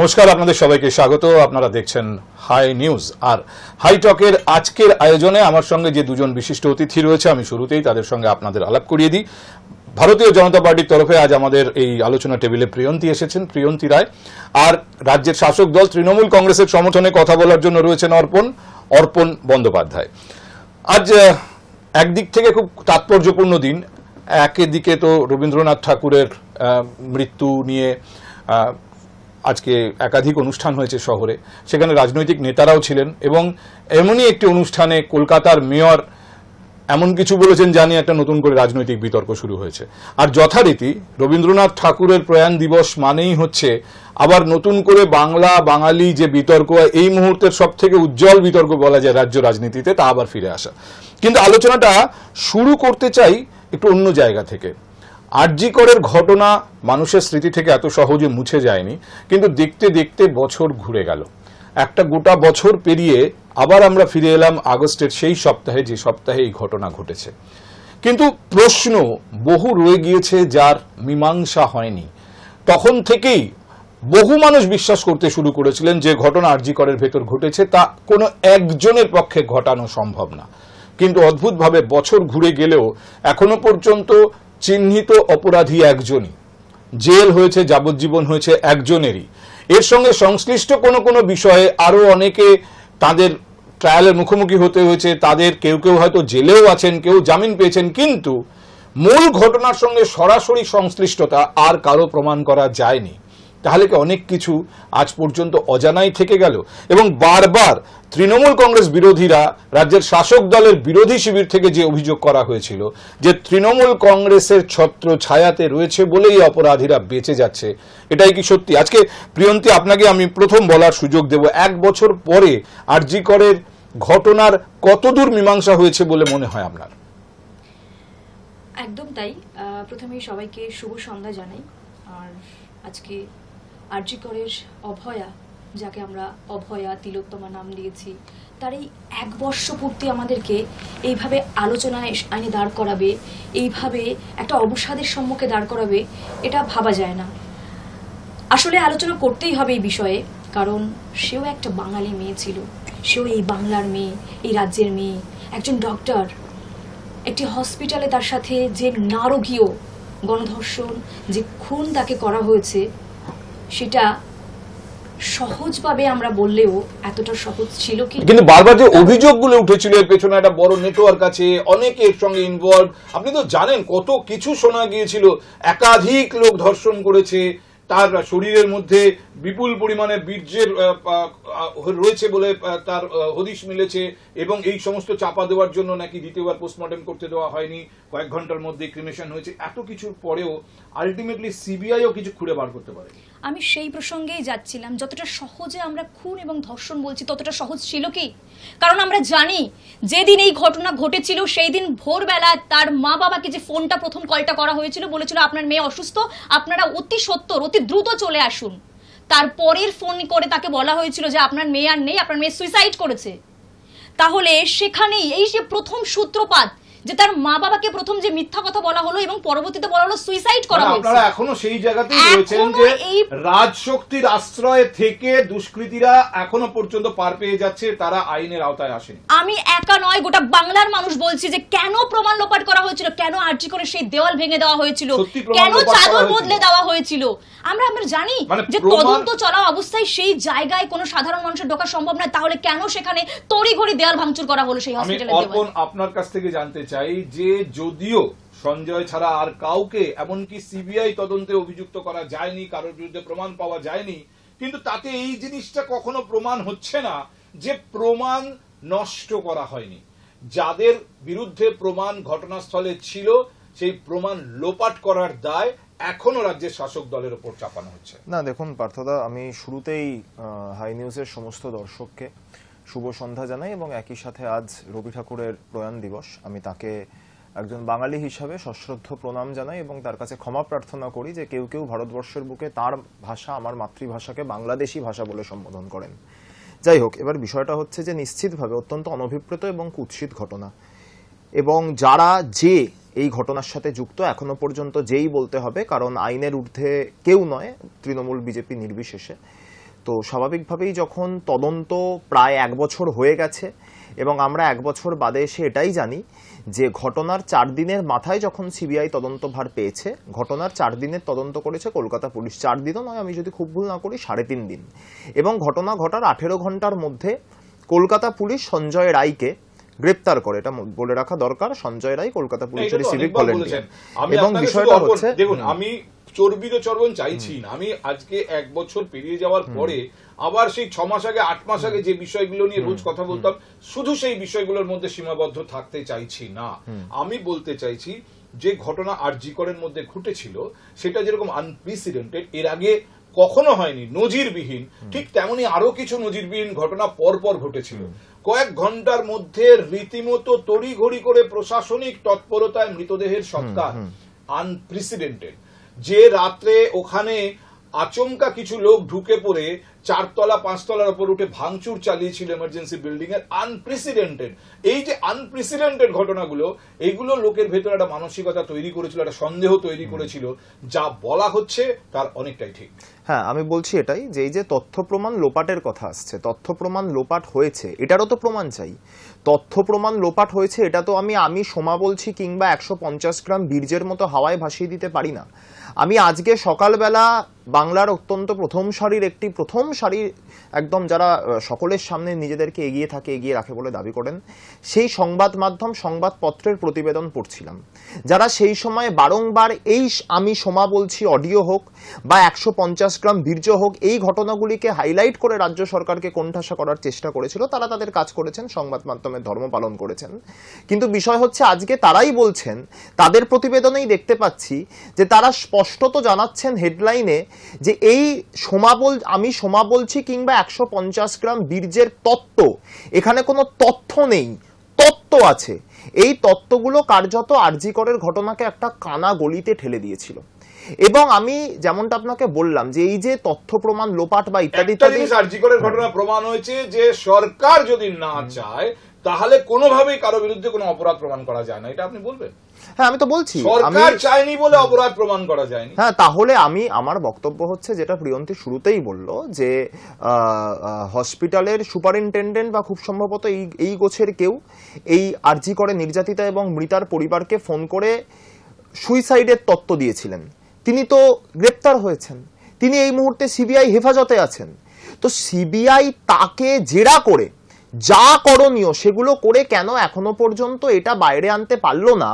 নমস্কার, আপনাদের সবাইকে স্বাগত। আপনারা দেখছেন হাই নিউজ। আর হাই টকের আজকের আয়োজনে আমার সঙ্গে যে দুজন বিশিষ্ট অতিথি রয়েছে, আমি শুরুতেই তাদের সঙ্গে আপনাদের আলাপ করিয়ে দিই। ভারতীয় জনতা পার্টির তরফে আজ আমাদের এই আলোচনা টেবিলে প্রিয়ন্তী এসেছেন, প্রিয়ন্তী রায়। আর রাজ্যের শাসক দল তৃণমূল কংগ্রেসের সমর্থনে কথা বলার জন্য রয়েছেন অর্পণ অর্পণ বন্দ্যোপাধ্যায়। আজ একদিক থেকে খুব তাৎপর্যপূর্ণ দিন। একদিকে তো রবীন্দ্রনাথ ঠাকুরের মৃত্যু নিয়ে আজকে একাধিক অনুষ্ঠান হয়েছে শহরে। সেখানে রাজনৈতিক নেতারাও ছিলেন এবং এমনই একটি অনুষ্ঠানে কলকাতার মেয়র এমন কিছু বলেছেন জানি একটা নতুন করে রাজনৈতিক বিতর্ক শুরু হয়েছে। আর যথারীতি রবীন্দ্রনাথ ঠাকুরের প্রয়াণ দিবস মানেই হচ্ছে আবার নতুন করে বাংলা, বাঙালি যে বিতর্ক এই মুহূর্তের সব থেকে উজ্জ্বল বিতর্ক বলা যায় রাজ্য রাজনীতিতে, তা আবার ফিরে আসা। কিন্তু আলোচনাটা শুরু করতে চাই একটু অন্য জায়গা থেকে। আরজিকরের ঘটনা মানুষের স্মৃতি থেকে এত সহজে মুছে যায়নি, কিন্তু দেখতে দেখতে বছর ঘুরে গেল। একটা গোটা বছর পেরিয়ে আবার আমরা ফিরে এলাম আগস্টের সেই সপ্তাহে যে সপ্তাহে এই ঘটনা ঘটেছে। কিন্তু প্রশ্ন বহু রয়ে গিয়েছে যার মীমাংসা হয়নি। তখন থেকেই বহু মানুষ বিশ্বাস করতে শুরু করেছিলেন যে ঘটনা আরজি করের ভেতর ঘটেছে, তা কোনো একজনের পক্ষে ঘটানো সম্ভব না। কিন্তু অদ্ভুতভাবে বছর ঘুরে গেলেও এখনও পর্যন্ত চিহ্নিত অপরাধী একজনই। জেল হয়েছে, যাবজ্জীবন হয়েছে একজনেরই। এর সঙ্গে সংশ্লিষ্ট কোনো কোনো বিষয়ে আরও অনেকে তাদের ট্রায়ালের মুখোমুখি হতে হয়েছে, তাদের কেউ কেউ হয়তো জেলেও আছেন, কেউ জামিন পেয়েছেন, কিন্তু মূল ঘটনার সঙ্গে সরাসরি সংশ্লিষ্টতা আর কারও প্রমাণ করা যায়নি। তাহলে কি অনেক কিছু আজ পর্যন্ত অজানাই থেকে গেল? এবং বারবার তৃণমূল কংগ্রেস বিরোধীরা রাজ্যের শাসক দলের বিরোধী শিবির থেকে যে অভিযোগ করা হয়েছিল যে তৃণমূল কংগ্রেসের ছত্র ছায়াতে রয়েছে বলেই অপরাধীরা বেঁচে যাচ্ছে এটাই কি সত্যি? আজকে প্রিয়ন্তী আপনাকে আমি প্রথম বলার সুযোগ দেব এক বছর পরে আরজি করের ঘটনার কতদূর মীমাংসা হয়েছে বলে মনে হয় আপনার? একদম তাই। আহ, প্রথমেই সবাইকে শুভ সন্ধ্যা জানাই। আর আজকে আরজি করের অভয়া যাকে আমরা অভয়া, তিলোত্তমা নাম দিয়েছি, তার এই এক বর্ষ পূর্তি আমাদেরকে এইভাবে আলোচনায় আইনে দাঁড় করাবে, এইভাবে একটা অবসাদের সম্মুখে দাঁড় করাবে, এটা ভাবা যায় না। আসলে আলোচনা করতেই হবে এই বিষয়ে, কারণ সেও একটা বাঙালি মেয়ে ছিল। সেও এই বাংলার মেয়ে, এই রাজ্যের মেয়ে, একজন ডক্টর একটি হসপিটালে তার সাথে যে নারকীয় গণধর্ষণ, যে খুন তাকে করা হয়েছে, সেটা সহজভাবে আমরা বললেও এতটা সহজ ছিল কি কিন্তু বারবার যে অভিযোগগুলো উঠেছিল এর পেছনে একটা বড় নেটওয়ার্ক আছে সঙ্গে ইনভলভ আপনি তো জানেন কত কিছু শোনা গিয়েছিল। একাধিক লোক ধর্ষণ করেছে, তার শরীরের মধ্যে বিপুল পরিমাণে বীর্যের রয়েছে বলে তার হদিশ মিলেছে এবং এই সমস্ত চাপা দেওয়ার জন্য নাকি দ্বিতীয়বার পোস্টমর্টম করতে দেওয়া হয়নি। কয়েক ঘণ্টার মধ্যে ক্রিমেশন হয়েছে। এত কিছুর পরেও আলটিমেটলি সিবিআইও কিছু খুঁড়ে বার করতে পারে আমি সেই প্রসঙ্গেই যাচ্ছিলাম। যতটা সহজে আমরা খুন এবং ধর্ষণ বলছি, ততটা সহজ ছিল কি? কারণ আমরা জানি, যেদিন এই ঘটনা ঘটেছিল সেই দিন ভোরবেলা তার মা বাবাকে যে ফোনটা প্রথম কলটা করা হয়েছিল, বলেছিল, আপনার মেয়ে অসুস্থ, আপনারা অতি সত্তর অতি দ্রুত চলে আসুন। তারপরের ফোন করে তাকে বলা হয়েছিল যে, আপনার মেয়ে আর নেই, আপনার মেয়ে সুইসাইড করেছে। তাহলে সেখানেই এই যে প্রথম সূত্রপাত যে তার মা বাবাকে প্রথম যে মিথ্যা কথা বলা হলো এবং পরবর্তীতে বলা হলো সুইসাইড করা মানে হয়েছে। আপনারা এখনও সেই জায়গাতেই রয়েছেন যে রাজশক্তির আশ্রয় থেকে দুষ্কৃতীরা এখনও পর্যন্ত পার পেয়ে যাচ্ছে তারা আইনের আওতায় আসেনি। আমি একা নয় গোটা বাংলার মানুষ বলছি যে কেন প্রমাণ লোপাট করা হয়েছিল? কেন আর্জি করে সেই দেওয়াল ভেঙে দেওয়া হয়েছিল? কেন চাদর বদলে দেওয়া হয়েছিল? আমরা আমরা জানি মানে যে তদন্ত চলা অবস্থায় সেই জায়গায় কোনো সাধারণ মানুষের ঢোকা সম্ভব নয়। তাহলে কেন সেখানে তড়িঘড়ি দেওয়াল ভাঙচুর করা হলো সেই হসপিটালে আপনার কাছ থেকে জানতে চাই যে যদিও সঞ্জয় ছাড়া আর কাউকে, এমনকি সিবিআই তদন্তে অভিযুক্ত করা যায়নি, কারোর বিরুদ্ধে প্রমাণ পাওয়া যায়নি, কিন্তু তাতে এই জিনিসটা কখনো প্রমাণ হচ্ছে না যে প্রমাণ নষ্ট করা হয়নি। যাদের বিরুদ্ধে প্রমাণ ঘটনাস্থলে ছিল, সেই প্রমাণ লোপাট করার দায় এখনও রাজ্যের শাসক দলের উপর চাপানো হচ্ছে। না, দেখুন পার্থদা, আমি শুরুতেই হাই নিউজের সমস্ত দর্শককে শুভ সন্ধ্যা জানাই এবং একই সাথে আজ রবি ঠাকুরের প্রয়াণ দিবস। আমি তাকে একজন বাঙালি হিসাবে সশ্রদ্ধ প্রণাম জানাই এবং তার কাছে ক্ষমা প্রার্থনা করি যে কেউ কেউ ভারতবর্ষের বুকে তার ভাষা, আমার মাতৃভাষাকে বাংলাদেশি ভাষা বলে সম্বোধন করেন। যাই হোক, এবার বিষয়টা হচ্ছে যে নিশ্চিতভাবে অত্যন্ত অনভিপ্রেত এবং কুৎসিত ঘটনা। এবং যারা যে এই ঘটনার সাথে যুক্ত, এখনও পর্যন্ত যেই বলতে হবে, কারণ আইনের ঊর্ধ্বে কেউ নয়, তৃণমূল বিজেপি নির্বিশেষে। তো স্বাভাবিকভাবেই যখন তদন্ত প্রায় এক বছর হয়ে গেছে, এবং আমরা এক বছর বাদে এসে এটাই জানি যে ঘটনার চার দিনের মাথায় যখন সিবিআই তদন্তভার পেয়েছে, ঘটনার চার দিনের তদন্ত করেছে কলকাতা পুলিশ। চার দিনও নয়, আমি যদি খুব ভুল না করি, সাড়ে তিন দিন। এবং ঘটনা ঘটার আঠেরো ঘণ্টার মধ্যে কলকাতা পুলিশ সঞ্জয় রায়কে গ্রেপ্তার করে এটা বলে রাখা দরকার। সঞ্জয় রায় কলকাতা পুলিশের সিভিক ভলেন্টিয়ার। এবং বিষয়টা হচ্ছে দেখুন আমি চর্বিত চর্বণ চাইছি না। আমি আজকে এক বছর পেরিয়ে যাওয়ার পরে আবার সেই ছ মাস আগে আট মাস আগে যে বিষয়গুলো নিয়ে রোজ কথা বলতাম শুধু সেই বিষয়গুলোর মধ্যে সীমাবদ্ধ থাকতে চাইছি না। আমি বলতে চাইছি যে ঘটনা আরজিকরের মধ্যে ঘটেছিল সেটা যেরকম আনপ্রেসিডেন্টেড এর আগে কখনো হয়নি নজিরবিহীন। ঠিক তেমনি আরও কিছু নজিরবিহীন ঘটনা পরপর ঘটেছিল। কয়েক ঘণ্টার মধ্যে রীতিমতো তড়িঘড়ি করে প্রশাসনিক তৎপরতায় মৃতদেহের সৎকার আনপ্রেসিডেন্টেড যে রাত্রে ওখানে আচমকা কিছু লোক ঢুকে পড়ে চারতলা পাঁচতলার উপর উঠে ভাঙচুর চালিয়েছিল এমার্জেন্সি বিল্ডিং এর আনপ্রেসিডেন্টেড এই যে আনপ্রেসিডেন্টেড ঘটনাগুলো এইগুলো লোকের ভেতরে একটা মানসিকতা তৈরি করেছিল একটা সন্দেহ তৈরি করেছিল। যা বলা হচ্ছে তার অনেকটাই ঠিক। হ্যাঁ আমি বলছি এটাই যে এই যে তথ্য প্রমাণ লোপাটের কথা আসছে তথ্য প্রমাণ লোপাট হয়েছে এটারও তো প্রমাণ চাই। তথ্য প্রমাণ লোপাট হয়েছে এটা তো আমি আমি সোমা বলছি কিংবা একশো পঞ্চাশ গ্রাম বীর্যের মতো হাওয়ায় ভাসিয়ে দিতে পারি না। আমি আজকে সকালবেলা বাংলার অত্যন্ত প্রথম সারির একটি প্রথম সারির একদম যারা সকলের সামনে নিজেদেরকে এগিয়ে থাকে, এগিয়ে রাখে বলে দাবি করেন, সেই সংবাদ মাধ্যম সংবাদপত্রের প্রতিবেদন পড়ছিলাম। যারা সেই সময় বারংবার এই আমি সোমা বলছি, অডিও হোক। বা একশো পঞ্চাশ গ্রাম বীর্য হোক, এই ঘটনাগুলিকে হাইলাইট করে রাজ্য সরকারকে কোণঠাসা করার চেষ্টা করেছিল। তারা তাদের কাজ করেছেন, সংবাদ মাধ্যমের ধর্ম পালন করেছেন। কিন্তু বিষয় হচ্ছে, আজকে তারাই বলছেন, তাদের প্রতিবেদনেই দেখতে পাচ্ছি যে তারা স্পষ্টত জানাচ্ছেন হেডলাইনে যে এই সোমা বল, আমি সোমা বলছি কিংবা একশো পঞ্চাশ গ্রাম বীর্যের তত্ত্ব, এখানে কোনো তথ্য নেই, তত্ত্ব আছে। এই তত্ত্বগুলো কার্যত আরজিকরের ঘটনাকে একটা কানা গলিতে ঠেলে দিয়েছিল। এবং আমি যেমনটা আপনাকে বললাম যে এই যে তথ্য প্রমাণ লোপাট বা ইত্যাদি ইত্যাদি ঘটনা প্রমাণ হয়েছে যে সরকার যদি না চায় তাহলে কোনোভাবেই কারও বিরুদ্ধে কোনো অপরাধ প্রমাণ করা যায় না। এটা আপনি বলবেন? হ্যাঁ আমি তো বলছি। সরকার চায়নি বলে অপরাধ প্রমাণ করা যায়নি। হ্যাঁ তাহলে আমি আমার বক্তব্য হচ্ছে যেটা প্রিয়ন্তী শুরুতেই বলল যে হসপিটালের সুপারিনটেন্ডেন্ট বা খুব সম্ভবত এই এই গোছের কেউ এই আর্জি করে নির্যাতিতা এবং মৃতার পরিবারকে ফোন করে সুইসাইডের তত্ত্ব দিয়েছিলেন। তিনি তো গ্রেপ্তার হয়েছেন। তিনি এই মুহূর্তে সিবিআই হেফাজতে আছেন। তো সিবিআই তাকে জেরা করে যা করণীয় সেগুলো করে কেন এখনও পর্যন্ত এটা বাইরে আনতে পারল না?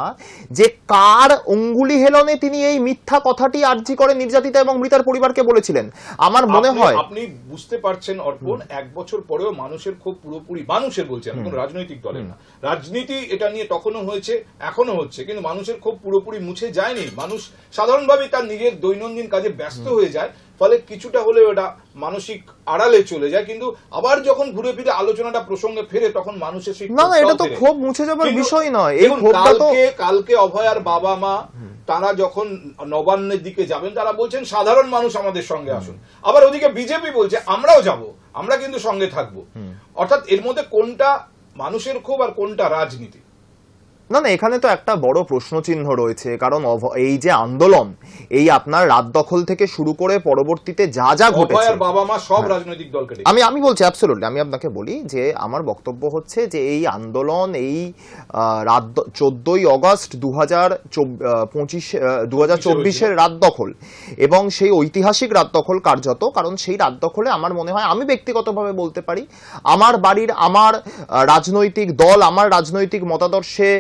যে কার অঙ্গুলি হেলনে তিনি এই মিথ্যা কথাটি আর্জি করে নির্যাতিতা এবং মৃতার পরিবারকে বলেছিলেন? আমার মনে হয় আপনি বুঝতে পারছেন অর্পণ এক বছর পরেও মানুষের খুব পুরোপুরি মানুষের বলছি আমি কোনো রাজনৈতিক দলের না। রাজনীতি এটা নিয়ে তখনও হয়েছে এখনও হচ্ছে কিন্তু মানুষের খুব পুরোপুরি মুছে যায়নি। মানুষ সাধারণভাবে তার নিজের দৈনন্দিন কাজে ব্যস্ত হয়ে যায় ফলে কিছুটা হলেও এটা মানসিক আড়ালে চলে যায়। কিন্তু আবার যখন ঘুরে ফিরে আলোচনাটা প্রসঙ্গে ফেরে তখন মানুষের সেই না, না, এটা তো। ক্ষোভ মুছে যাবার বিষয় নয়। এই ক্ষোভটা তো- কালকে কালকে অভয়ার বাবা মা তারা যখন নবান্নের দিকে যাবেন তারা বলছেন সাধারণ মানুষ আমাদের সঙ্গে আসুন। আবার ওদিকে বিজেপি বলছে আমরাও যাব আমরা কিন্তু সঙ্গে থাকব। অর্থাৎ এর মধ্যে কোনটা মানুষের ক্ষোভ আর কোনটা রাজনীতি না না এখানে তো একটা বড় প্রশ্নচিহ্ন রয়েছে কারণ এই যে আন্দোলন এই আপনার রাত দখল থেকে শুরু করে পরবর্তীতে যা যা ঘটেছে। বাবা মা সব রাজনৈতিক দলকে আমি আমি বলছি অ্যাবসোলুটলি আমি আপনাকে বলি যে আমার বক্তব্য হচ্ছে যে এই আন্দোলন এই রাত চোদ্দই অগস্ট দু হাজার পঁচিশ দু হাজার চব্বিশের রাত দখল। এবং সেই ঐতিহাসিক রাত দখল কার্যত কারণ সেই রাত দখলে আমার মনে হয় আমি ব্যক্তিগতভাবে বলতে পারি আমার বাড়ির আমার রাজনৈতিক দল আমার রাজনৈতিক মতাদর্শে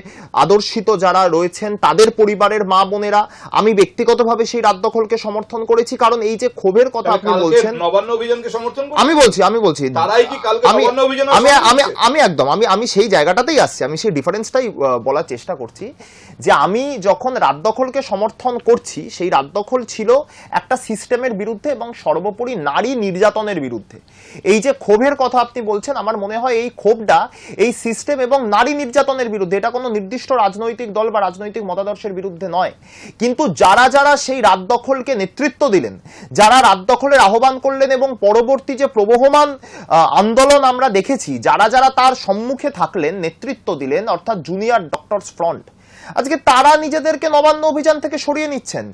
আদর্শিত যারা রয়েছেন তাদের পরিবারের মা বোনেরা আমি ব্যক্তিগতভাবে সেই রাত দখলকে সমর্থন করেছি কারণ এই যে ক্ষোভের কথা আপনি বলছেন নবান্ন অভিযানকে সমর্থন আমি বলছি আমি বলছি। তারাই কি কালকে আমি নবান্ন অভিযানে আমি আমি আমি একদম আমি আমি সেই জায়গাটাতেই আসছি আমি সেই ডিফারেন্সটাই বলার চেষ্টা করছি যে আমি যখন রাত দখলকে সমর্থন করছি সেই রাত দখল ছিল একটা সিস্টেমের বিরুদ্ধে এবং সর্বোপরি নারী নির্যাতনের বিরুদ্ধে। এই যে ক্ষোভের কথা আপনি বলছেন আমার মনে হয় এই ক্ষোভটা এই সিস্টেম এবং নারী নির্যাতনের বিরুদ্ধে এটা কোনো নির্দিষ্ট রাজনৈতিক দল বা রাজনৈতিক মতাদর্শের বিরুদ্ধে নয়। কিন্তু যারা যারা সেই রাত দখলকে নেতৃত্ব দিলেন, যারা রাত দখলের আহ্বান করলেন এবং পরবর্তী যে প্রবহমান আন্দোলন আমরা দেখেছি, যারা যারা তার সম্মুখে থাকলেন, নেতৃত্ব দিলেন, অর্থাৎ জুনিয়র ডক্টরস ফ্রন্ট আজকে তারা নিজেদেরকে নবান্ন অভিযান থেকে সরিয়ে নিচ্ছেন।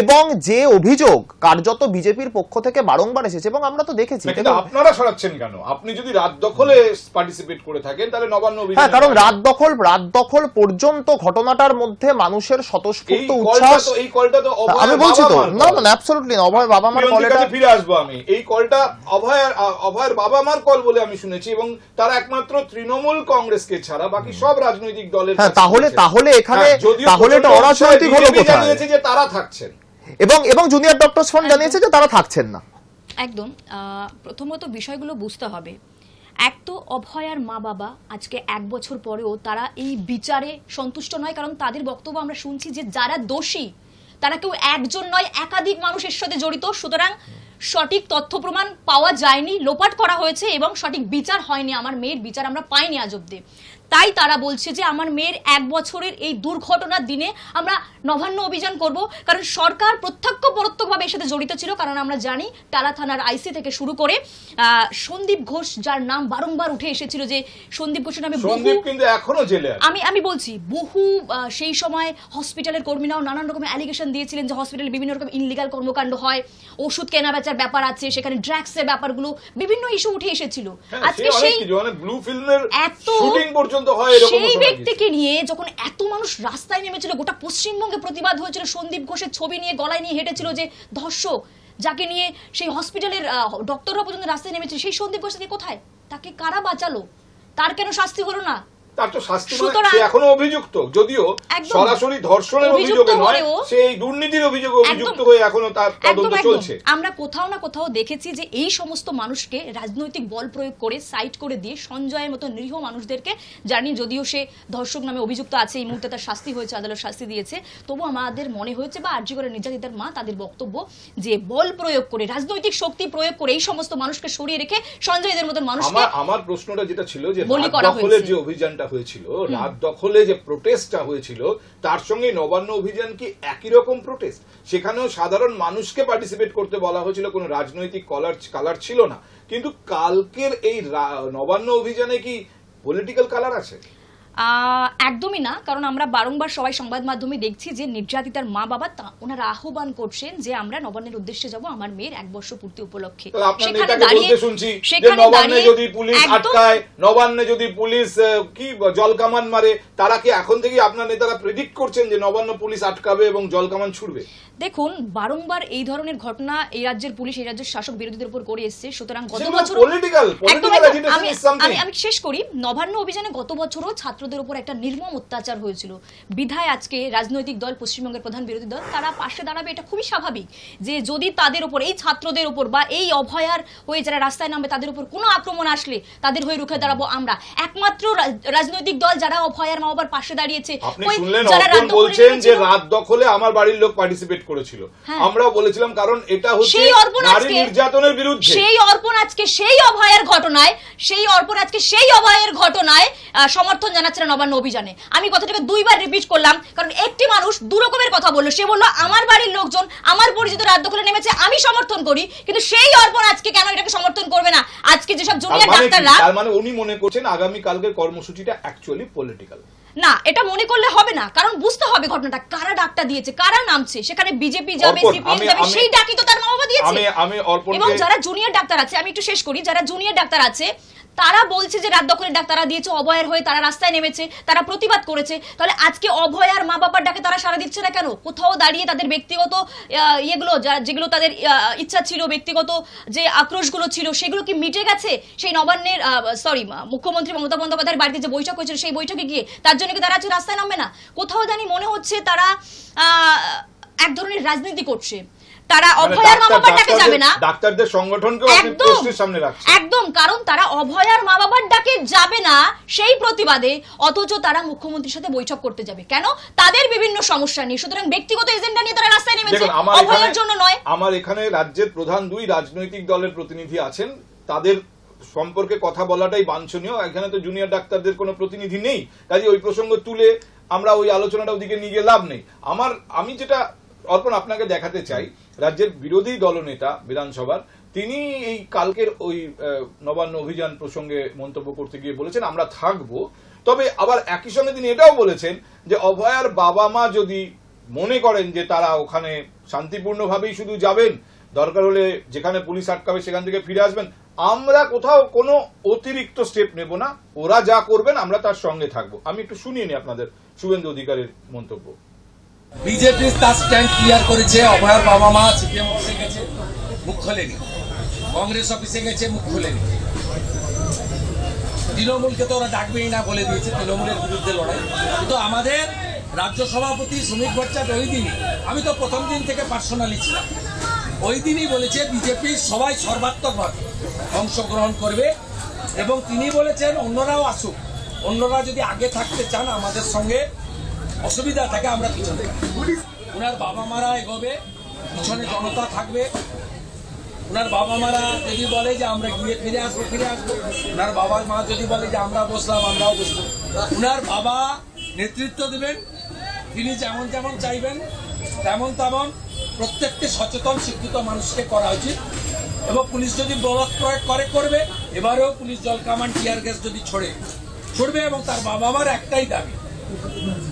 এবং যে অভিযোগ কার্যত বিজেপির পক্ষ থেকে বারংবার এসেছে এবং আমরা তো দেখেছি আপনারা সরাচ্ছেন কেন? আপনি যদি রাত দখলে পার্টিসিপেট করে থাকেন তাহলে নবান্ন হ্যাঁ কারণ রাত দখল রাত দখল পর্যন্ত ঘটনাটার মধ্যে মানুষের স্বতঃস্ফূর্ত উচ্ছ্বাস এই কলটা তো আমি বলছি তো না। না অ্যাবসলিউটলি না অভয় বাবা মার প্রিয়ন্তীর কল ফিরে আসব আমি। এই কলটা অভয়ের অভয়ের বাবা মার কল বলে আমি শুনেছি এবং তারা একমাত্র তৃণমূল কংগ্রেসকে ছাড়া বাকি সব রাজনৈতিক দলের হ্যাঁ তাহলে তাহলে এখানে হ্যাঁ, যদিও তাহলে এটা অরাজনৈতিক হলো কোথায়? জানিয়েছে যে তারা থাকছেন। এবং এবং জুনিয়র ডক্টরস ফান্ড জানিয়েছে যে তারা থাকছেন না। একদম। প্রথমত বিষয়গুলো বুঝতে হবে। এক তো অভয়ার মা বাবা আজকে এক বছর পরেও তারা এই বিচারে সন্তুষ্ট নয় কারণ তাদের বক্তব্য আমরা শুনছি যে যারা দোষী তারা কেউ একজন নয় একাধিক মানুষের সাথে জড়িত। সুতরাং সঠিক তথ্য প্রমাণ পাওয়া যায়নি লোপাট করা হয়েছে এবং সঠিক বিচার হয়নি। আমার মেয়ের বিচার আমরা পাইনি আজ অব্দি তাই তারা বলছে যে আমার মেয়ের এক বছরের এই দুর্ঘটনার দিনে আমরা নবান্ন অভিযান করব। কারণ সরকার প্রত্যক্ষ পরোক্ষভাবে এর সাথে জড়িত ছিল কারণ আমরা জানি টালা থানার আইসি থেকে শুরু করে সন্দীপ ঘোষ যার নাম বারংবার উঠে এসেছিল যে সন্দীপ ঘোষের নামে বহু কিন্তু এখনও জেলে আছে। আমি আমি বলছি বহু সেই সময় হসপিটালের কর্মীরাও নানান রকম অ্যালিগেশন দিয়েছিলেন যে হসপিটালে বিভিন্ন রকম ইনলিগাল কর্মকাণ্ড হয় ওষুধ কেনা বেচার ব্যাপার আছে সেখানে ড্রাগসের ব্যাপারগুলো বিভিন্ন ইস্যু উঠে এসেছিল। হ্যাঁ, আজকে সেই ব্লু ফিল্মের এত পর্যন্ত হয় এরকম সেই ব্যক্তিকে নিয়ে যখন এত মানুষ রাস্তায় নেমেছিল গোটা পশ্চিমবঙ্গে প্রতিবাদ হয়েছিল সন্দীপ ঘোষের ছবি নিয়ে গলায় নিয়ে হেঁটেছিল যে ধর্ষক যাকে নিয়ে সেই হসপিটালের ডক্টররা পর্যন্ত রাস্তায় নেমেছিল সেই সন্দীপ ঘোষ থেকে কোথায়? তাকে কারা বাঁচালো? তার কেন শাস্তি হলো না? তার তো শাস্তি মানে সে এখনও অভিযুক্ত। যদিও সরাসরি ধর্ষণের অভিযোগে নয় সে এই দুর্নীতির অভিযোগে অভিযুক্ত হয়ে এখনও তার তদন্ত চলছে। আমরা কোথাও না কোথাও দেখেছি যে এই সমস্ত মানুষকে রাজনৈতিক বল প্রয়োগ করে সাইড করে দিয়ে সঞ্জয়ের মতো নিরীহ মানুষদেরকে জানি যদিও সে ধর্ষক নামে অভিযুক্ত আছে এই মুহূর্তে তার শাস্তি হয়েছে আদালত শাস্তি দিয়েছে তবু আমাদের মনে হয়েছে বা আর্জি করে নির্যাতিতার মা তাদের বক্তব্য যে বল প্রয়োগ করে রাজনৈতিক শক্তি প্রয়োগ করে এই সমস্ত মানুষকে সরিয়ে রেখে সঞ্জয়দের মতন মানুষকে আমার আমার প্রশ্নটা যেটা ছিল যে বলি করা হয়েছে। যে অভিযানটা হয়েছিল রাত দখলে যে প্রোটেস্টটা হয়েছিল তার সঙ্গে নবান্ন অভিযান কি একই রকম প্রোটেস্ট সেখানেও সাধারণ মানুষকে পার্টিসিপেট করতে বলা হয়েছিল কোনো রাজনৈতিক কলার কালার ছিল না। কিন্তু কালকের এই নবান্ন অভিযানে কি পলিটিক্যাল কালার আছে? একদমই না কারণ আমরা বারংবার সবাই সংবাদ মাধ্যমে দেখছি যে নির্যাতিতার মা বাবা তা ওনারা আহ্বান করছেন যে আমরা নবান্নের উদ্দেশ্যে যাব আমার মেয়ের এক বর্ষ পূর্তি উপলক্ষে। সেখানে দাঁড়িয়ে শুনছি নবান্নে যদি পুলিশ আটকায় নবান্নে যদি পুলিশ কি জল কামান মারে তারা কি এখন থেকে আপনার নেতারা প্রেডিক্ট করছেন যে নবান্ন পুলিশ আটকাবে এবং জল কামান ছুড়বে? দেখুন বারংবার এই ধরনের ঘটনা এই রাজ্যের পুলিশ এই রাজ্যের শাসক বিরোধীদের উপর করে এসছে। সুতরাং গত বছর আমি আমি- শেষ করি। নবান্ন অভিযানে গত বছরও ছাত্রদের উপর একটা নির্মম অত্যাচার হয়েছিল। বিধায় আজকে রাজনৈতিক দল পশ্চিমবঙ্গের প্রধান বিরোধী দল তারা পাশে দাঁড়াবে এটা খুবই স্বাভাবিক যে যদি তাদের উপর এই ছাত্রদের উপর বা এই অভয়ার হয়ে যারা রাস্তায় নামবে তাদের উপর কোনো আক্রমণ আসলে তাদের হয়ে রুখে দাঁড়াবো আমরা। একমাত্র রাজনৈতিক দল যারা অভয়ার মা বাবার পাশে দাঁড়িয়েছে যারা রাত দখলে আমার বাড়ির লোক পার্টিসিপেট করেছিল। হ্যাঁ। আমরাও বলেছিলাম কারণ এটা হচ্ছে নারী নির্যাতনের বিরুদ্ধে। সেই অর্পণ আজকে সেই অভয়ের ঘটনায় সেই অর্পণ আজকে সেই অভয়ের ঘটনায় সমর্থন জানাচ্ছিলেন নবান্ন অভিযানে। আমি কথাটাকে দুইবার রিপিট করলাম কারণ একটি মানুষ দু রকমের কথা বলল। সে বলল আমার বাড়ির লোকজন আমার পরিচিত রাত দখলে নেমেছে আমি সমর্থন করি কিন্তু সেই অর্পণ আজকে কেন এটাকে সমর্থন করবে না? আজকে যেসব জুনিয়র মানে ডাক্তাররা তার মানে উনি মনে করছেন আগামী কালকের কর্মসূচিটা অ্যাকচুয়ালি পলিটিক্যাল না এটা মনে করলে হবে না কারণ বুঝতে হবে ঘটনাটা কারা ডাকটা দিয়েছে কারা নামছে সেখানে বিজেপি যাবে সিপিএম যাবে সেই ডাকই তো তার মা বাবা দিয়েছে এবং যারা জুনিয়র ডাক্তার আছে আমি একটু শেষ করি যারা জুনিয়র ডাক্তার আছে তারা বলছে যে রাত দখলের ডাক তারা দিয়েছে, অভয়ের হয়ে তারা রাস্তায় নেমেছে, তারা প্রতিবাদ করেছে। তাহলে আজকে অভয়ার মা বাবার ডাকে তারা সারা দিচ্ছে না কেন? কোথাও দাঁড়িয়ে তাদের ব্যক্তিগত ইয়েগুলো যেগুলো তাদের ইচ্ছা ছিল, ব্যক্তিগত যে আক্রোশগুলো ছিল, সেগুলো কি মিটে গেছে? সেই নবান্নের সরি মুখ্যমন্ত্রী মমতা বন্দ্যোপাধ্যায়ের বাড়িতে যে বৈঠক হয়েছিল, সেই বৈঠকে গিয়ে তার জন্য কি তারা আজকে রাস্তায় নামবে না? কোথাও জানি মনে হচ্ছে তারা এক ধরনের রাজনীতি করছে। তারা মানে অভয়ার মা বাবার ডাকে যাবে না। ডাক্তারদের- আপনি একদম। সামনে রাখছেন। একদম কারণ তারা অভয়ার মা বাবার ডাকে যাবে না সেই প্রতিবাদে অথচ তারা মুখ্যমন্ত্রীর সাথে বৈঠক করতে যাবে। কেন? তাদের বিভিন্ন সমস্যা নিয়ে। সুতরাং ব্যক্তিগত এজেন্ডা নিয়ে তারা রাস্তায় নেমেছে। অভয়ার জন্য নয়। আমার এখানে রাজ্যের প্রধান দুই রাজনৈতিক দলের প্রতিনিধি আছেন। তাদের সম্পর্কে কথা বলাটাই বাঞ্ছনীয়। এখানে তো জুনিয়র ডাক্তারদের কোনো প্রতিনিধি নেই। কাজে ওই প্রসঙ্গ তুলে আমরা ওই আলোচনাটা ওদিকে নিয়ে গিয়ে লাভ নেই। আমার আমি যেটা অর্পণ আপনাকে দেখাতে চাই রাজ্যের বিরোধী দলনেতা বিধানসভার, তিনি এই কালকের ওই নবান্ন অভিযান প্রসঙ্গে মন্তব্য করতে গিয়ে বলেছেন, আমরা থাকব। তবে আবার একই সঙ্গে তিনি এটাও বলেছেন যে, অভয়ার বাবা মা যদি মনে করেন যে তারা ওখানে শান্তিপূর্ণভাবেই শুধু যাবেন, দরকার হলে যেখানে পুলিশ আটকাবে সেখান থেকে ফিরে আসবেন, আমরা কোথাও কোনো অতিরিক্ত স্টেপ নেব না। ওরা যা করবেন, আমরা তার সঙ্গে থাকব। আমি একটু শুনিয়ে নিই আপনাদের শুভেন্দু অধিকারের মন্তব্য। বিজেপি তার স্ট্যান্ড ক্লিয়ার করেছে, অভয়ার বাবা মা সিপিএম অফিসে গেছে, মুখ খোলেনি। কংগ্রেস অফিসে গেছে, মুখ খোলেনি। তৃণমূলকে তো ওরা ডাকবেই না বলে দিয়েছে, তৃণমূলের বিরুদ্ধে লড়াই। কিন্তু আমাদের রাজ্য সভাপতি শ্রমিক ভট্টাচার্য ওই দিনই, আমি তো প্রথম দিন থেকে পার্সোনালি ছিলাম। ওই দিনই বলেছে বিজেপি সবাই সর্বাত্মকভাবে অংশগ্রহণ করবে এবং তিনি বলেছেন অন্যরাও আসুক। অন্যরা যদি আগে থাকতে চান আমাদের সঙ্গে অসুবিধা থাকে, আমরা পিছনে। ওনার বাবা মারা এগোবে, পিছনে জনতা থাকবে। ওনার বাবা মারা যদি বলে যে আমরা গিয়ে ফিরে আসব ফিরে আসব। ওনার বাবা মা যদি বলে যে আমরা বসলাম, আমরাও বসবো। ওনার বাবা নেতৃত্ব দেবেন, তিনি যেমন যেমন চাইবেন, তেমন তেমন প্রত্যেকটি সচেতন, শিক্ষিত মানুষকে করা উচিত। এবং পুলিশ যদি বলক প্রয়োগ করে, করবে। এবারেও পুলিশ জল কামান, টিয়ার গ্যাস যদি ছড়ে, ছড়বে এবং তার বাবা মার একটাই দাবি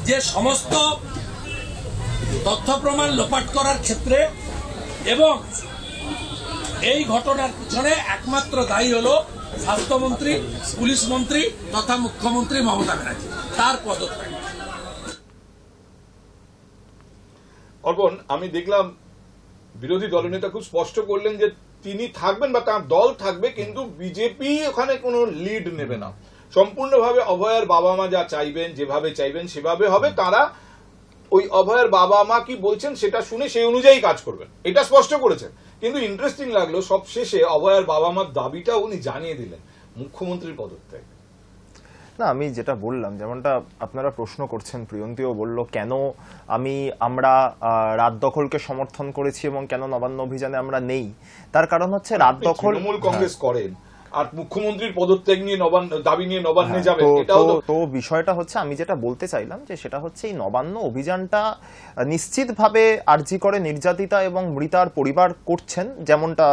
যে সমস্ত তথ্য প্রমাণ লোপাট করার ক্ষেত্রে এবং এই ঘটনার পিছনে একমাত্র দায়ী হলো স্বাস্থ্যমন্ত্রী, পুলিশ মন্ত্রী তথা মুখ্যমন্ত্রী মমতা ব্যানার্জি। তার পদত্যাগ। অর্পণ, আমি দেখলাম বিরোধী দলনেতা খুব স্পষ্ট করলেন যে তিনি থাকবেন বা তার দল থাকবে, কিন্তু বিজেপি ওখানে কোনো লিড নেবে না। সম্পূর্ণভাবে অভয়ের বাবা মা যা চাইবেন যেভাবে চাইবেন সেভাবে হবে। তারা ওই অভয়ের বাবা মা কি বলছেন সেটা শুনে সেই অনুযায়ী কাজ করবেন। এটা স্পষ্ট করেছেন। কিন্তু ইন্টারেস্টিং লাগল সব শেষে অভয়ের বাবা মার দাবিটা উনি জানিয়ে দিলেন মুখ্যমন্ত্রীর পদত্যাগ। না আমি যেটা বললাম যেমনটা আপনারা প্রশ্ন করছেন প্রিয়ন্তীও বলল কেন আমি আমরা রাত দখলকে সমর্থন করেছি এবং কেন নবান্ন অভিযানে আমরা নেই? তার কারণ হচ্ছে রাত দখল তৃণমূল কংগ্রেস করেন আর মুখ্যমন্ত্রীর পদত্যাগ নিয়ে নবান্ন দাবি নিয়ে নবান্নে হ্যাঁ, যাবেন তো- এটাও তো বিষয়টা হচ্ছে আমি যেটা বলতে চাইলাম যে সেটা হচ্ছে এই নবান্ন অভিযানটা নিশ্চিতভাবে আর্জি করে নির্যাতিতা এবং মৃতার পরিবার করছেন যেমনটা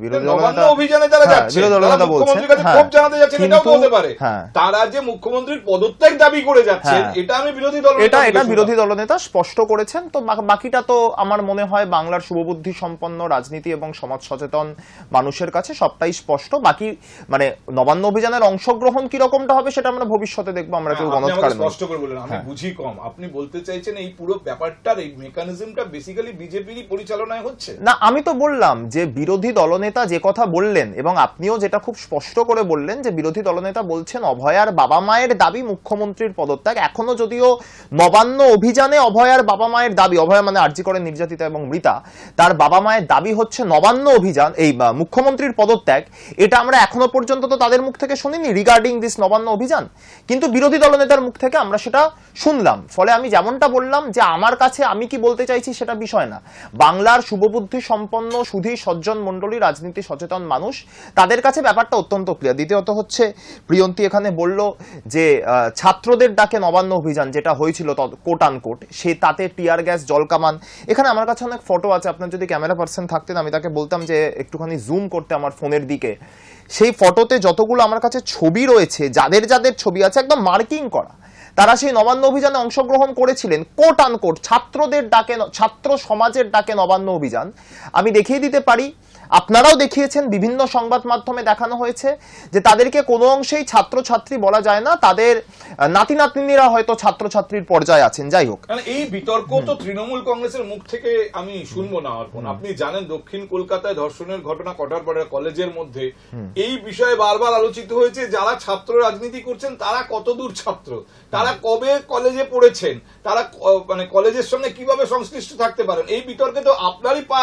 বিরোধী দলনেতা- অভিযানে যারা হ্যাঁ, যাচ্ছে তারা মুখ্যমন্ত্রীর কাছে হ্যাঁ, ক্ষোভ জানাতে যাচ্ছেন এটাও হতে পারে। তারা যে মুখ্যমন্ত্রীর পদত্যাগ দাবি করে যাচ্ছেন হ্যাঁ। এটা আমি বিরোধী দল এটা এটা বিরোধী দলনেতা স্পষ্ট করেছেন তো বাকিটা তো আমার মনে হয় বাংলার শুভবুদ্ধি সম্পন্ন রাজনীতি এবং সমাজ সচেতন মানুষের কাছে সবটাই স্পষ্ট বাকি মানে নবান্ন অভিযানের অংশগ্রহণ কি রকমটা হবে সেটা আমরা ভবিষ্যতে দেখব আমরা কেউ গণৎকার স্পষ্ট করে বললেন আমি হ্যাঁ। বুঝি কম। আপনি বলতে চাইছেন এই পুরো ব্যাপারটার এই মেকানিজমটা বেসিক্যালি বিজেপিরই পরিচালনায় হচ্ছে? না আমি তো বললাম যে বিরোধী দলনেতা যে কথা বললেন এবং আপনিও যেটা খুব স্পষ্ট করে বললেন যে বিরোধী দলনেতা বলছেন অভয়ার বাবা মায়ের দাবি মুখ্যমন্ত্রীর পদত্যাগ। এখনও যদিও নবান্ন অভিযানে অভয়ার বাবা মায়ের দাবি অভয়া মানে আর্জি করে নির্যাতিতা এবং মৃতা তার বাবা মায়ের দাবি হচ্ছে নবান্ন অভিযান এই মুখ্যমন্ত্রীর পদত্যাগ। এটা আমরা এখনও পর্যন্ত তো তাদের মুখ থেকে শুনিনি রিগার্ডিং দিস নবান্ন অভিযান। কিন্তু বিরোধী দলনেতার মুখ থেকে আমরা সেটা শুনলাম। ফলে আমি যেমনটা বললাম যে আমার কাছে আমি কি বলতে চাইছি সেটা বিষয় না। বাংলার শুভবুদ্ধি সম্পন্ন সুধী সজ্জন মণ্ডলী, রাজনীতি সচেতন মানুষ, তাদের কাছে ব্যাপারটা অত্যন্ত ক্লিয়ার দ্বিতীয়ত হচ্ছে, প্রিয়ন্তী এখানে বলল যে ছাত্রদের ডাকে নবান্ন অভিযান যেটা হয়েছিল কোট আন কোট সে তাতে টিয়ার গ্যাস জলকামান এখানে আমার কাছে অনেক ফটো আছে। আপনার যদি ক্যামেরা পার্সন থাকতেন, আমি তাকে বলতাম যে, একটুখানি জুম করতে আমার ফোনের দিকে। সেই ফটোতে যতগুলো আমার কাছে ছবি রয়েছে, যাদের যাদের ছবি আছে একদম মার্কিং করা, তারা সেই নবান্ন অভিযানে অংশগ্রহণ করেছিলেন কোট আনকোট ছাত্রদের ডাকে, ছাত্র সমাজের ডাকে নবান্ন অভিযান। আমি দেখিয়ে দিতে পারি আপনারাও দেখিয়েছেন বিভিন্ন সংবাদ মাধ্যমে দেখানো হয়েছে যে তাদেরকে কোনো অংশেই ছাত্রছাত্রী বলা যায় না তাদের নাতি নাতনিরা হয়তো ছাত্রছাত্রীর পর্যায়ে আছেন। যাই হোক। এই বিতর্ক তো তৃণমূল কংগ্রেসের মুখ থেকে আমি শুনব না অর্পণ আপনি জানেন দক্ষিণ কলকাতায় ধর্ষণের ঘটনা কটার পরে কলেজের মধ্যে। এই বিষয়ে বারবার আলোচিত হয়েছে যারা ছাত্র রাজনীতি করছেন তারা কতদূর ছাত্র? তারা কবে কলেজে পড়েছেন? তারা মানে কলেজের সঙ্গে কীভাবে সংশ্লিষ্ট থাকতে পারেন? এই বিতর্কে তো আপনারই পা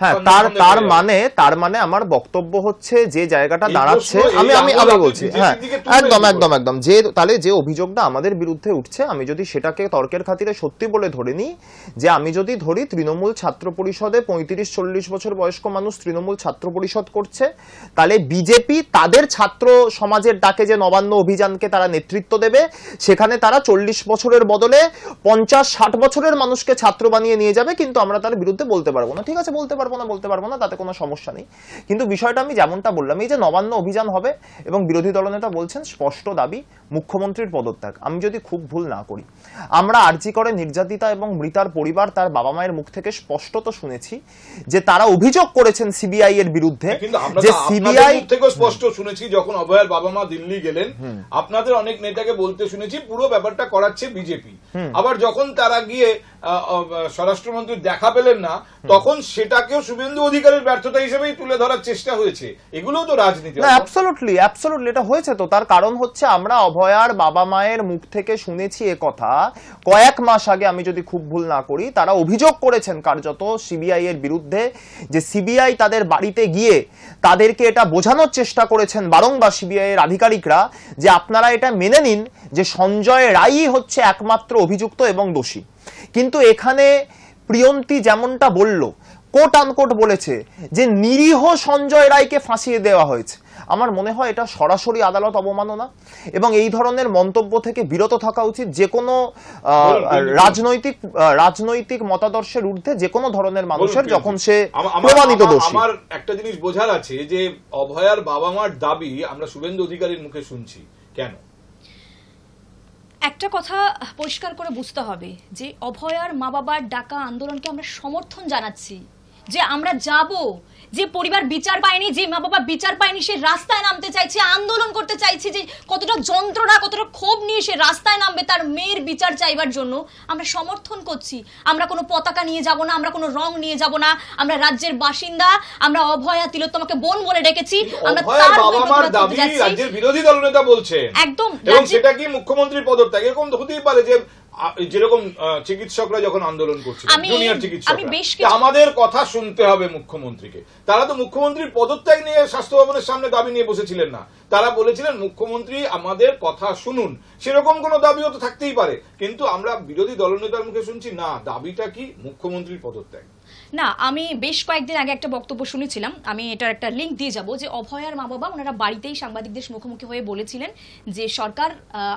হ্যাঁ তার তার মানে তার মানে আমার বক্তব্য হচ্ছে যে জায়গাটা দাঁড়াচ্ছে। আমি আমি আবার বলছি হ্যাঁ একদম একদম একদম। যে তাহলে যে অভিযোগটা আমাদের বিরুদ্ধে উঠছে আমি যদি সেটাকে তর্কের খাতিরে সত্যি বলে ধরে নিই যে আমি যদি ধরি তৃণমূল ছাত্র পরিষদে পঁয়ত্রিশ চল্লিশ বছর বয়স্ক মানুষ তৃণমূল ছাত্র পরিষদ করছে তাহলে বিজেপি তাদের ছাত্র সমাজের ডাকে যে নবান্ন অভিযানকে তারা নেতৃত্ব দেবে সেখানে তারা চল্লিশ বছরের বদলে পঞ্চাশ ষাট বছরের মানুষকে ছাত্র বানিয়ে নিয়ে যাবে কিন্তু আমরা তার বিরুদ্ধে বলতে পারব না। ঠিক আছে বলতে পারব পারব না, বলতে পারব না, তাতে কোনো সমস্যা নেই। কিন্তু বিষয়টা আমি যেমনটা বললাম, এই যে নবান্ন অভিযান হবে এবং বিরোধী দলনেতা বলছেন, স্পষ্ট দাবি মুখ্যমন্ত্রীর পদত্যাগ। আমি যদি খুব ভুল না করি। আমরা আর্জি করে নির্যাতিতা এবং মৃতার পরিবার তার বাবা মায়ের মুখ থেকে স্পষ্টত শুনেছি যে তারা অভিযোগ করেছেন সিবিআই এর বিরুদ্ধে আমরা যে সিবিআই থেকেও স্পষ্ট শুনেছি যখন অভয়ের বাবা মা দিল্লি গেলেন। আপনাদের অনেক নেতাকে বলতে শুনেছি পুরো ব্যাপারটা করাচ্ছে বিজেপি। আবার যখন তারা গিয়ে স্বরাষ্ট্রমন্ত্রী দেখা পেলেন না তখন সেটাকেও শুভেন্দু অধিকারীর ব্যর্থতা হিসেবেই তুলে ধরার চেষ্টা হয়েছে। এগুলোও তো রাজনীতি। না অ্যাবসলুটলি অ্যাবসলুটলি এটা হয়েছে তো। তার কারণ হচ্ছে আমরা অভয়ার বাবা মায়ের মুখ থেকে শুনেছি এ কথা। কয়েক মাস আগে আমি যদি খুব ভুল না করি, তারা অভিযোগ করেছেন কার্যত সিবিআই এর বিরুদ্ধে যে সিবিআই তাদের বাড়িতে গিয়ে তাদেরকে এটা বোঝানোর চেষ্টা করেছেন বারংবার সিবিআই এর আধিকারিকরা যে আপনারা এটা মেনে নিন যে সঞ্জয় রায়ই হচ্ছে একমাত্র অভিযুক্ত এবং দোষী। কিন্তু এখানে প্রিয়ন্তী যেমনটা বলল কোট আনকোট বলেছে যে নিরীহ সঞ্জয় রায়কে ফাঁসিয়ে দেওয়া হয়েছে। আমার মনে হয় এটা সরাসরি আদালত অবমাননা। এবং এই ধরনের মন্তব্য থেকে বিরত থাকা উচিত যে কোনো। রাজনৈতিক রাজনৈতিক মতাদর্শের ঊর্ধ্বে যে কোনো ধরনের মানুষের যখন সে প্রমাণিত দোষী। আমার একটা জিনিস বোঝার আছে যে অভয়ার বাবা মার দাবি আমরা শুভেন্দু অধিকারীর মুখে শুনছি। কেন? একটা কথা পরিষ্কার করে বুঝতে হবে যে অভয়ার মা বাবার ডাকা আন্দোলনকে আমরা সমর্থন জানাচ্ছি। যে আমরা যাব। যে পরিবার বিচার পায়নি যে মা বাবা বিচার পায়নি সে রাস্তায় নামতে চাইছে আন্দোলন করতে চাইছে যে কতটা যন্ত্রণা কতটা ক্ষোভ নিয়ে সে রাস্তায় নামবে তার মেয়ের বিচার চাইবার জন্য। আমরা সমর্থন করছি। আমরা কোনো পতাকা নিয়ে যাব না আমরা কোনো রং নিয়ে যাব না। আমরা রাজ্যের বাসিন্দা আমরা অভয়া তিলোত্তমাকে বোন বলে ডেকেছি। আমরা তার। রাজ্যের বিরোধী দলনেতা বলছেন। একদম, এবং সেটা কি মুখ্যমন্ত্রীর পদত্যাগ? এরকম হতেই পারে যে যেরকম চিকিৎসকরা যখন আন্দোলন করছিল জুনিয়র চিকিৎসকরা কিছু- আমাদের কথা শুনতে হবে মুখ্যমন্ত্রীকে। তারা তো মুখ্যমন্ত্রীর পদত্যাগ নিয়ে স্বাস্থ্য ভবনের সামনে দাবি নিয়ে বসেছিলেন না। তারা বলেছিলেন মুখ্যমন্ত্রী আমাদের কথা শুনুন। সেরকম কোনো দাবিও তো থাকতেই পারে। কিন্তু আমরা বিরোধী দলনেতার মুখে শুনছি না দাবিটা কি মুখ্যমন্ত্রীর পদত্যাগ? না আমি বেশ কয়েকদিন আগে একটা বক্তব্য শুনেছিলাম। আমি এটার একটা লিঙ্ক দিয়ে যাব যে অভয়ার মা বাবা ওনারা বাড়িতেই সাংবাদিকদের মুখোমুখি হয়ে বলেছিলেন যে সরকার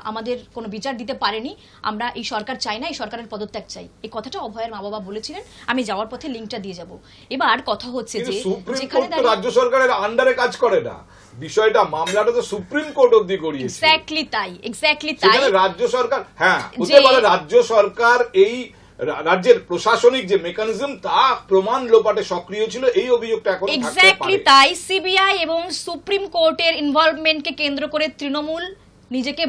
আমাদের কোনো বিচার দিতে পারেনি। আমরা এই সরকার চাই না এই সরকারের পদত্যাগ চাই। এই কথাটা অভয়ার মা বাবা বলেছিলেন আমি যাওয়ার পথে লিঙ্কটা দিয়ে যাব। এবার কথা হচ্ছে যে যেখানে রাজ্য সরকারের আন্ডারে কাজ করে না। বিষয়টা মামলাটা তো সুপ্রিম কোর্ট গড়িয়েছে এক্স্যাক্টলি তাই এক্স্যাক্টলি তাই। রাজ্য সরকার হ্যাঁ হতে পারে রাজ্য সরকার এই রাজ্যের প্রশাসনিক যে মেকানিজম তা প্রমাণ লোপাটে সক্রিয় ছিল এই অভিযোগটা এখন এক্স্যাক্টলি তাই সিবিআই এবং সুপ্রিম কোর্টের ইনভলভমেন্টকে কেন্দ্র করে তৃণমূল নিজেকে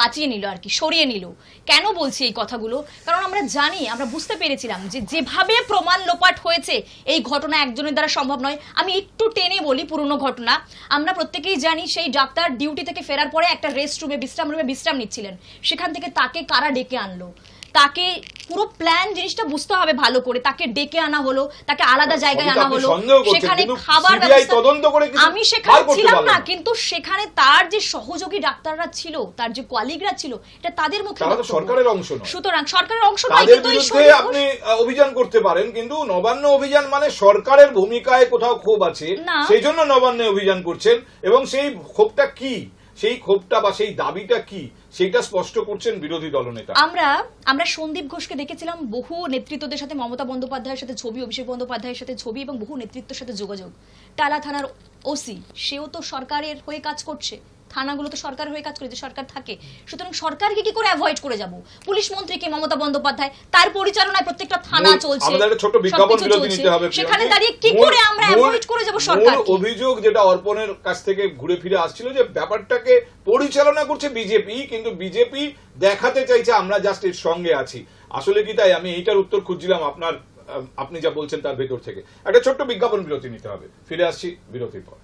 বাঁচিয়ে নিল আর কি, সরিয়ে নিল। কেন বলছি এই কথাগুলো? কারণ আমরা জানি, আমরা বুঝতে পেরেছিলাম যে যেভাবে প্রমাণ লোপাট হয়েছে, এই ঘটনা একজনের দ্বারা সম্ভব নয়। আমি একটু টেনে বলি পুরনো ঘটনা। আমরা প্রত্যেকেই জানি সেই ডাক্তার ডিউটি থেকে ফেরার পরে একটা রেস্ট রুমে বিশ্রাম রুমে বিশ্রাম নিচ্ছিলেন। সেখান থেকে তাকে কারা ডেকে আনলো? তাকে পুরো প্ল্যান জিনিসটা বুঝতে হবে ভালো করে তাকে ডেকে আনা হলো তাকে আলাদা জায়গায় আনা হলো সেখানে খাবার আমি সেখানে ছিলাম না। কিন্তু সেখানে তার যে সহযোগী ডাক্তাররা ছিল তার যে কলিগরা ছিল এটা তাদের মুখে। সরকারের অংশ নয়। সুতরাং সরকারের অংশ নয় কিন্তু আপনি অভিযান করতে পারেন কিন্তু নবান্ন অভিযান মানে সরকারের ভূমিকায় কোথাও ক্ষোভ আছে না। সেই জন্য নবান্নে অভিযান করছেন এবং সেই ক্ষোভটা কি সেই ক্ষোভটা বা সেই দাবিটা কি সেইটা স্পষ্ট করছেন বিরোধী দলনেতা। আমরা আমরা সন্দীপ ঘোষকে দেখেছিলাম বহু নেতৃত্বদের সাথে মমতা বন্দ্যোপাধ্যায়ের সাথে ছবি, অভিষেক বন্দ্যোপাধ্যায়ের সাথে ছবি এবং বহু নেতৃত্বের সাথে যোগাযোগ। টালা থানার ওসি, সেও তো সরকারের হয়ে কাজ করছে। থানাগুলো তো সরকার হয়ে কাজ করে যে সরকার থাকে সুতরাং সরকারকে কি করে অ্যাভয়েড করে যাব? পুলিশ মন্ত্রীকে মমতা বন্দ্যোপাধ্যায় তার পরিচালনায় প্রত্যেকটা থানা চলছে ছোট বিজ্ঞাপন বিরতি নিতে হবে সেখানে দাঁড়িয়ে কি করে আমরা অ্যাভয়েড করে যাব সরকার? অভিযোগ যেটা অর্পণের কাছ থেকে ঘুরে ফিরে আসছিল যে ব্যাপারটাকে পরিচালনা করছে বিজেপি কিন্তু বিজেপি দেখাতে চাইছে আমরা জাস্ট এর সঙ্গে আছি। আসলে কি তাই? আমি এইটার উত্তর খুঁজছিলাম আপনার আপনি যা বলছেন তার ভেতর থেকে। একটা ছোট্ট বিজ্ঞাপন বিরতি নিতে হবে। ফিরে আসছি বিরতির পর।